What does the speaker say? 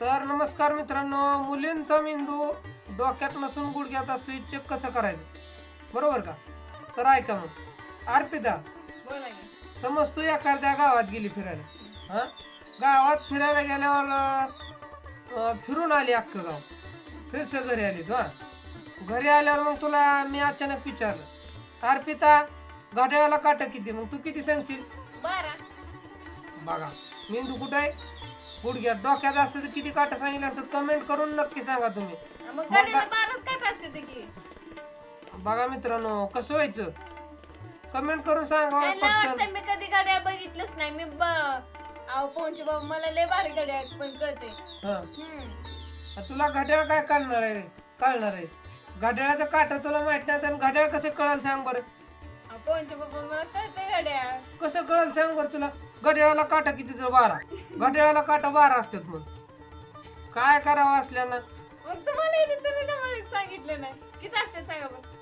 तर नमस्कार मित्रांनो मुलींचा मेंदू डोक्यात नसून गुडघ्यात असतो चेक कसं करायचं? बरोबर का? तर ऐका मग. अर्पिता समज तू एखाद्या गावात गेली फिरायला? हा? गावात फिरायला गेल्यावर फिरून आली अख्खं गाव. फिरस घरी आली तू हा? घरी आल्यावर मग तुला मी अचानक विचारलं अर्पिता घड्याळाला काटा किती? मग तू किती सांगशील? बारा. बघा मेंदू कुठं आहे? गुडघ्यात डोक्यात असतं तर किती काटा सांगितलं असतं कमेंट करून नक्की सांगा तुम्ही. मग मग गाडीला काय? बाराच काट असते ते की? बघा मित्रांनो कसं व्हायचं? कमेंट करून सांगा पटकन. वाटतं मी कधी गाड्या बघितलंच नाही. मी ब अहो पोहचे बाबा मला लय भारी गाड्या पण कळते. हं. हम्म. तुला घड्याळ काय कळणार आहे? कळणार आहे. घड्याळाचं काटा तुला माहीत नाही तर घड्याळ कसं कळल सांग बरं. पोहचे बाबा मला कळते गाड्या कसं कळल सांग बरं तुला? घड्याळाला काटा किती तर बारा. घड्याळाला काटा बारा असतात मग काय करावं असल्यानं मग तुम्हाला येते तुम्ही मला सांगितलं नाही. किती असते सांगा बरं.